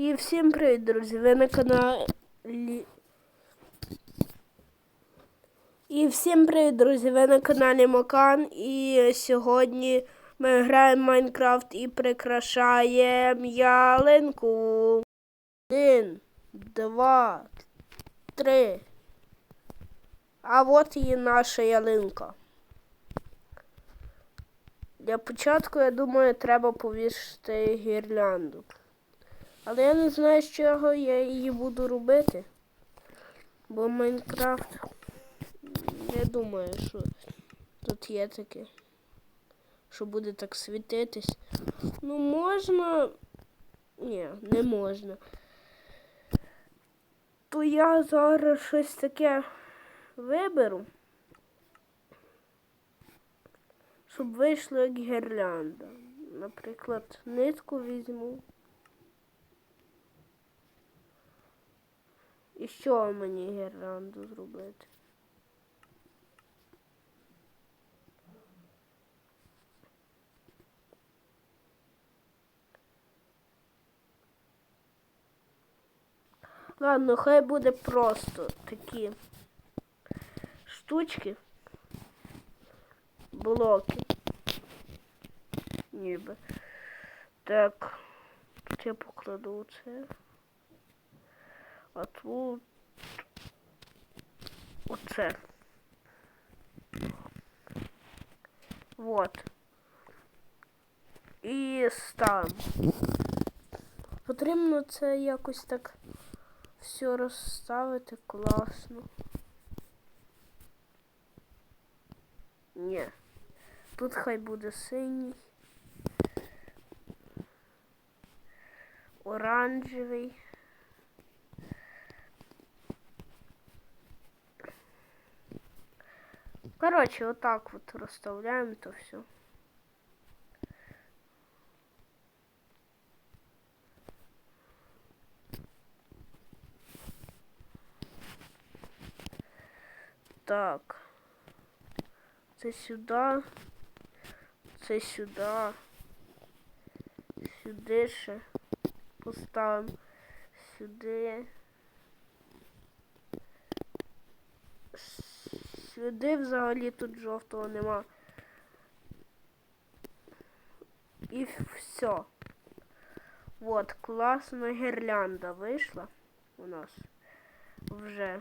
І всім привіт, друзі! Ви на каналі. І всім привіт, друзі! Ви на каналі Мокан. І сьогодні ми граємо в Майнкрафт і прикрашаємо ялинку. Один, два, три. А от і наша ялинка. Для початку, я думаю, треба повісити гірлянду. Але я не знаю, з чого я її буду робити. Бо Майнкрафт не думаю, що тут є таке. Що буде так світитись. Ну можна. Ні, не можна. То я зараз щось таке виберу. Щоб вийшло як гірлянда. Наприклад, нитку візьму. І що мені гірлянду зробити? Ладно, хай буде просто такі штучки, блоки. Ніби. Так, тут я покладу це. А тут оце. Вот. І ставимо. Потрібно це якось так все розставити класно. Ні. Тут хай буде синій. Оранжевий. Короче, вот так вот расставляем то все. Так. Це сюди. Це сюди. Сюди ще. Поставимо сюди. Сюди взагалі тут жовтого нема. І все. Вот, класна гірлянда вийшла у нас вже.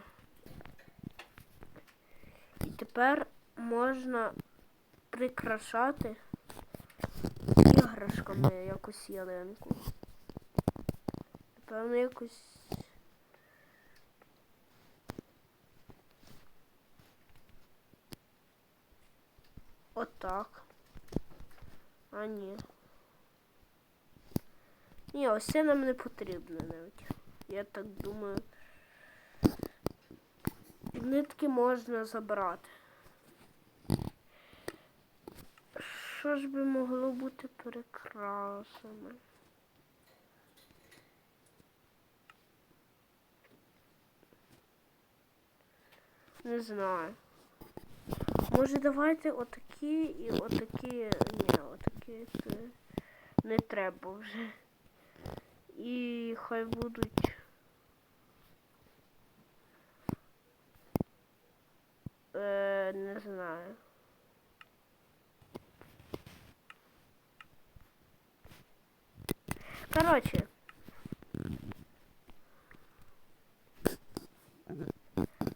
І тепер можна прикрашати іграшками якусь ялинку. Напевно, якусь Отак. А ні. Ні, ось це нам не потрібно навіть. Я так думаю. Нитки можна забрати. Що ж би могло бути прикрасами? Не знаю. Може давайте отакі і отакі. Ні, отакі це не треба вже. І хай будуть. Е, не знаю. Короче.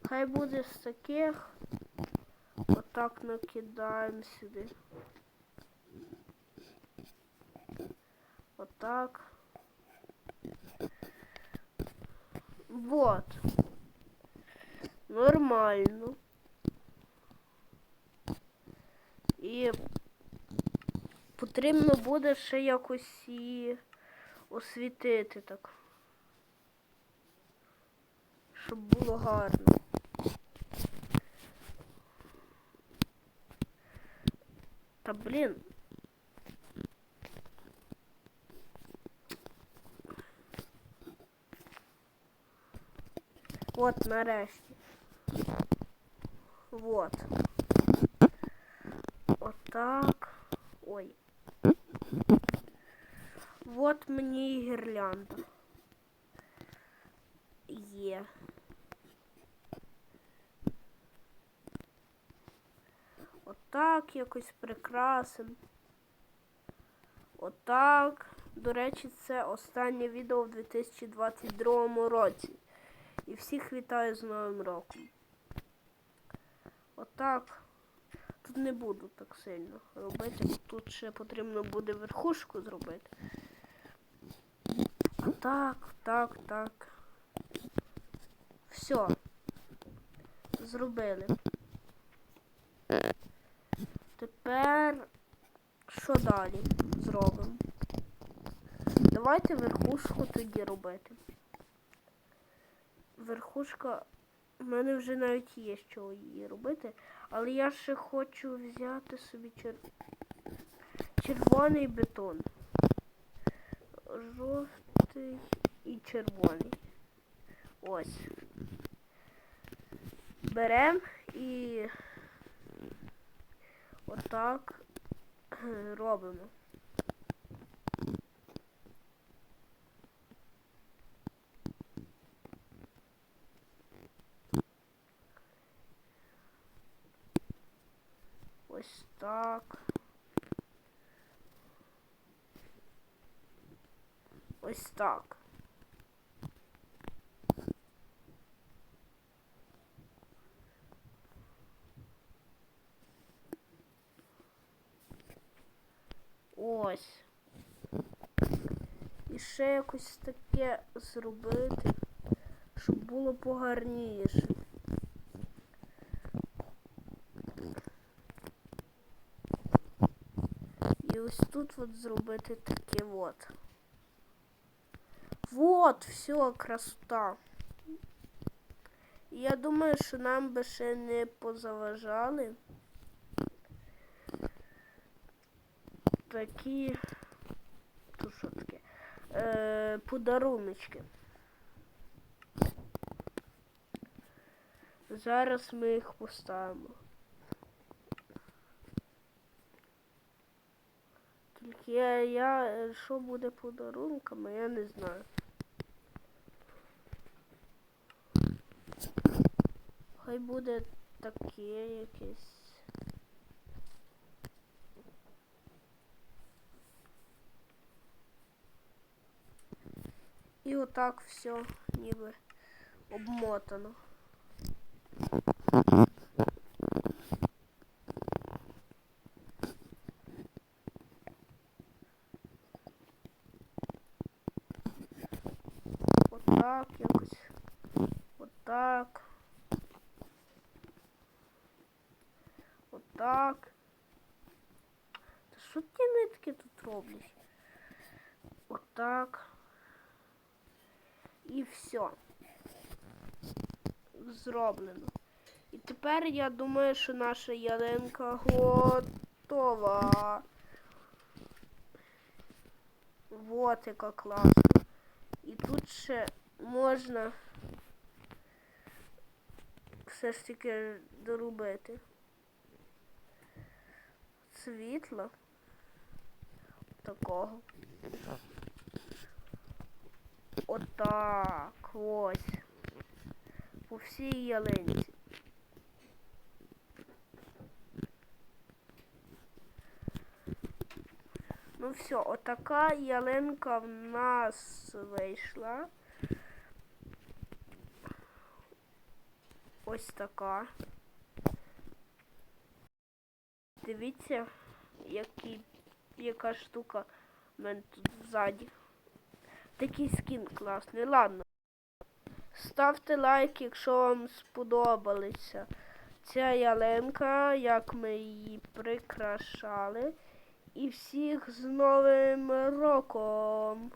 Хай буде з таких. Отак накидаємо сюди. Отак. Вот. Нормально. І потрібно буде ще якось її освітити так. Щоб було гарно. Та блін. От нарешті. Вот. Отак. Ой. Вот мені і гірлянда. Є. Отак якось прикрасим. Отак. До речі, це останнє відео в 2022 році. І всіх вітаю з Новим роком. Отак. Тут не буду так сильно робити, тут ще потрібно буде верхушку зробити. Так, так, так. Все. Зробили. Тепер що далі зробимо? Давайте верхушку тоді робити. Верхушка. У мене вже навіть є що її робити. Але я ще хочу взяти собі чер... червоний бетон. Жовтий і червоний. Ось. Беремо і отак робимо. Ось так. Ось так. Ось. І ще якось таке зробити, щоб було погарніше. І ось тут от зробити таке от. Вот, все, красота. Я думаю, що нам би ще не позаважали. Такі таке? Е, подаруночки. Зараз ми їх поставимо. Тільки я, я що буде подарунками, я не знаю. Хай буде таке якесь. І отак все ніби обмотано. Отак якось. Отак. Отак. Та що ті нитки тут роблять? Отак. І все. Зроблено. І тепер я думаю, що наша ялинка готова. Вот яка класна. І тут ще можна все ж таки доробити. Світло. Такого. Отак. Ось. По всій ялинці. Ну все, отака ялинка в нас вийшла. Ось така. Дивіться, які, яка штука в мене тут ззаді. Такий скін класний. Ладно. Ставте лайк, якщо вам сподобалася ця ялинка, як ми її прикрашали. І всіх з Новим роком!